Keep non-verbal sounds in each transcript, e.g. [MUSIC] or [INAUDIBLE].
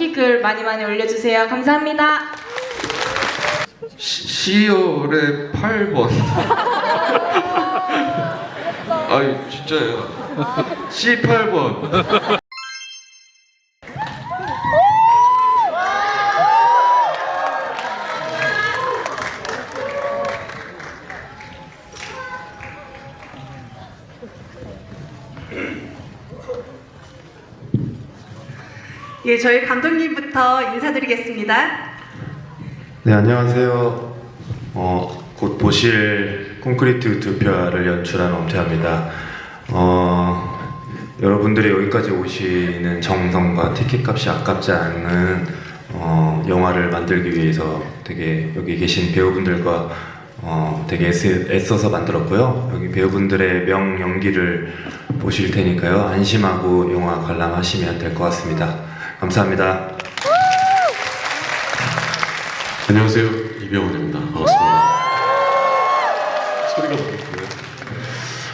후기 글 많이 많이 올려주세요. 감사합니다. 시, 10월에 8번. 아유, 진짜예요. C8번. 예, 저희 감독님부터 인사드리겠습니다. 네, 안녕하세요. 어, 곧 보실 콘크리트 유토피아를 연출한 엄태아입니다. 어, 여러분들이 여기까지 오시는 정성과 티켓 값이 아깝지 않은 어, 영화를 만들기 위해서 되게 여기 계신 배우분들과 어, 되게 애쓰, 애써서 만들었고요. 여기 배우분들의 명 연기를 보실 테니까요. 안심하고 영화 관람하시면 될 것 같습니다. 감사합니다. 안녕하세요. 이병헌입니다. 반갑습니다. 소리가 크네요.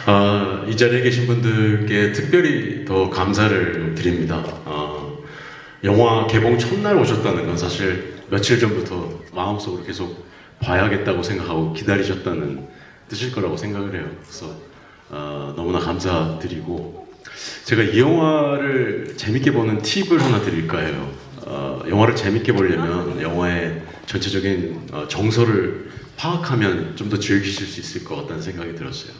아, 이 자리에 계신 분들께 특별히 더 감사를 드립니다. 아, 영화 개봉 첫날 오셨다는 건 사실 며칠 전부터 마음속으로 계속 봐야겠다고 생각하고 기다리셨다는 뜻일 거라고 생각을 해요. 그래서 아, 너무나 감사드리고 제가 이 영화를 재밌게 보는 팁을 하나 드릴까 해요. 어, 영화를 재밌게 보려면 영화의 전체적인 어, 정서를 파악하면 좀 더 즐기실 수 있을 것 같다는 생각이 들었어요.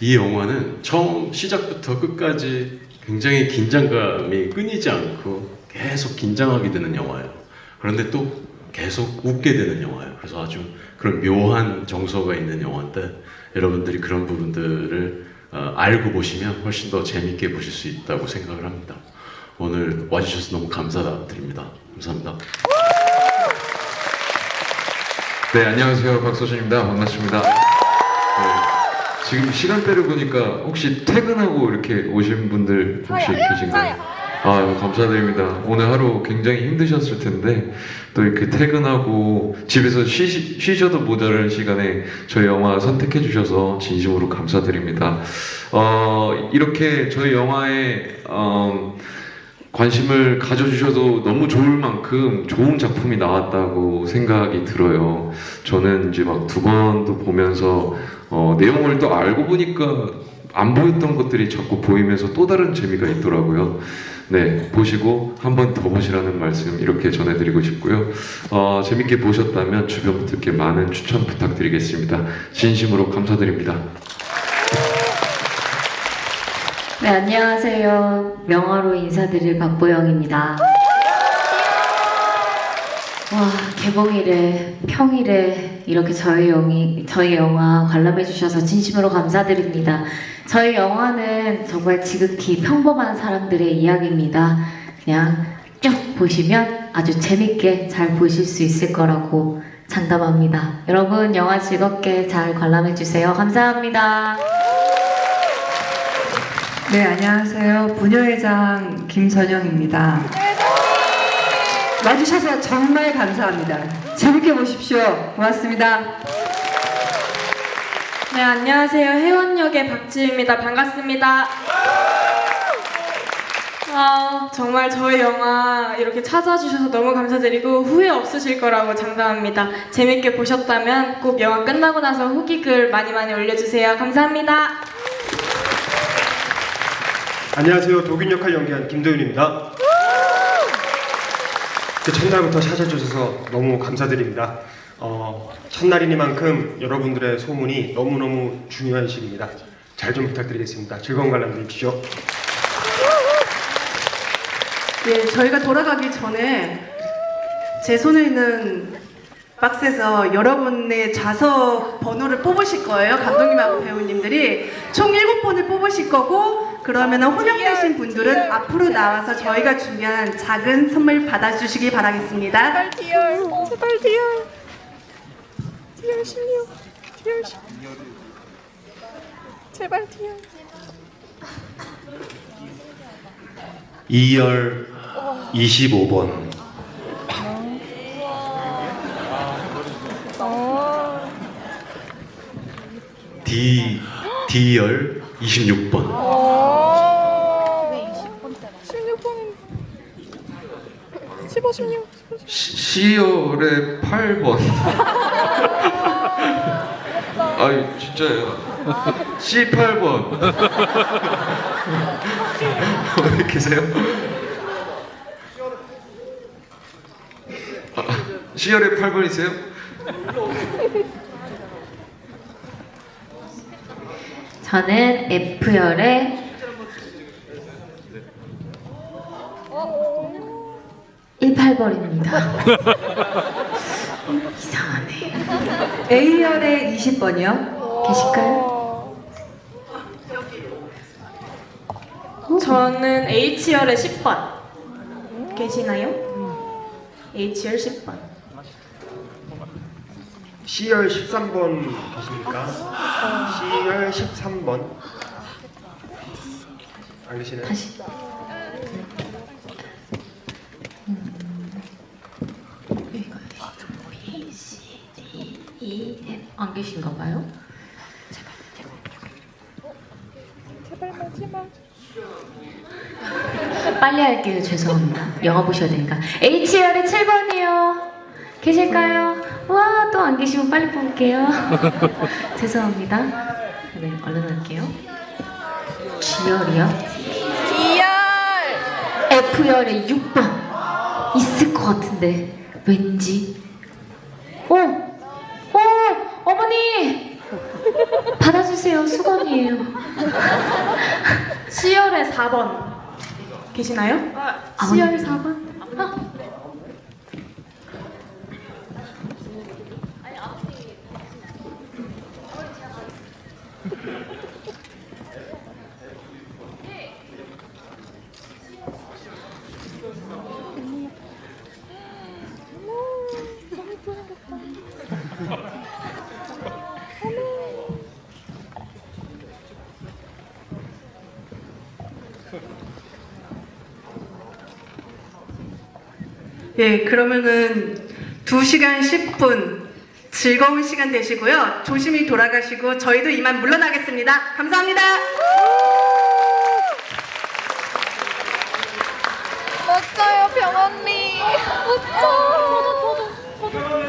이 영화는 처음 시작부터 끝까지 굉장히 긴장감이 끊이지 않고 계속 긴장하게 되는 영화예요. 그런데 또 계속 웃게 되는 영화예요. 그래서 아주 그런 묘한 정서가 있는 영화인데 여러분들이 그런 부분들을 어, 알고 보시면 훨씬 더 재밌게 보실 수 있다고 생각을 합니다. 오늘 와주셔서 너무 감사드립니다. 감사합니다. 네, 안녕하세요. 박서준입니다. 반갑습니다. 네, 지금 시간대를 보니까 혹시 퇴근하고 이렇게 오신 분들 혹시 계신가요? 아, 감사드립니다. 오늘 하루 굉장히 힘드셨을 텐데 또 이렇게 퇴근하고 집에서 쉬, 쉬셔도 모자랄 시간에 저희 영화 선택해 주셔서 진심으로 감사드립니다. 어, 이렇게 저희 영화에 어, 관심을 가져주셔도 너무 좋을 만큼 좋은 작품이 나왔다고 생각이 들어요. 저는 이제 막 두 번도 보면서 어, 내용을 또 알고 보니까 안 보였던 것들이 자꾸 보이면서 또 다른 재미가 있더라고요. 네, 보시고 한 번 더 보시라는 말씀 이렇게 전해드리고 싶고요. 어, 재밌게 보셨다면 주변 분들께 많은 추천 부탁드리겠습니다. 진심으로 감사드립니다. 네, 안녕하세요. 명화로 인사드릴 박보영입니다. 와, 개봉일에, 평일에 이렇게 저희 영이, 저희 영화 관람해 주셔서 진심으로 감사드립니다. 저희 영화는 정말 지극히 평범한 사람들의 이야기입니다. 그냥 쭉 보시면 아주 재밌게 잘 보실 수 있을 거라고 장담합니다. 여러분, 영화 즐겁게 잘 관람해 주세요. 감사합니다. 네, 안녕하세요. 부녀회장 김선영입니다. 와주셔서 정말 감사합니다. 재밌게 보십시오. 고맙습니다. 네, 안녕하세요. 해원역의 박지입니다. 반갑습니다. 아, 정말 저희 영화 이렇게 찾아주셔서 너무 감사드리고 후회 없으실 거라고 장담합니다. 재밌게 보셨다면 꼭 영화 끝나고 나서 후기글 많이 많이 올려주세요. 감사합니다. 안녕하세요. 독인 역할 연기한 김도윤입니다. 그 첫날부터 찾아주셔서 너무 감사드립니다. 어, 첫날이니만큼 여러분들의 소문이 너무너무 중요한 시기입니다. 잘 좀 부탁드리겠습니다. 즐거운 관람 되십시오. 예, 저희가 돌아가기 전에 제 손에 있는 박스에서 여러분의 좌석 번호를 뽑으실 거예요. 감독님하고 배우님들이. 총 7번을 뽑으실 거고 그러면 혼역되신 분들은 앞으로 나와서 저희가 준비한 작은 선물 받아주시기 바라겠습니다. 제발 디얼. 디얼. 16 디얼 16 제발 디얼. 2열 25번 D D열 26번. 어 16번 15, 16. C열의 8번. 아유, 진짜예요. C8번. 어디 계세요? 아, C열의 8번이세요? 저는 F열의 18번입니다. [LAUGHS] 이상하네. A열의 20번이요. 계실까요? 저는 H열의 10번. 계시나요? H열 10번. C열 13번 계십니까? C열 13번 안 계시나요? 다시. 안 계신가 봐요? 제발 마지막. 빨리 할게요. 죄송합니다. 영화 보셔야 되니까. H열의 7번이요. 계실까요? 와, 또 안 계시면 빨리 뽑을게요. [LAUGHS] 죄송합니다. 네, 얼른 할게요. G열이요? D열. F열의 6번. 있을 것 같은데. 왠지. 오! 오! 어머니! 받아주세요. 수건이에요. [LAUGHS] C열의 4번. 계시나요? C열 4번. 아. 예, 그러면은 2시간 10분 즐거운 시간 되시고요. 조심히 돌아가시고 저희도 이만 물러나겠습니다. 감사합니다. 멋져요, 병 언니. 멋져. 웬일이야,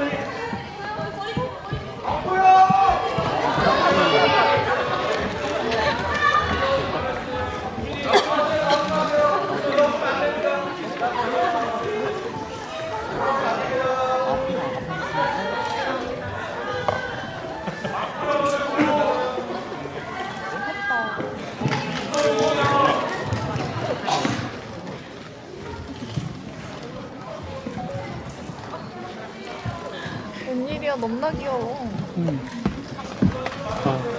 너무나 귀여워. 응. 아.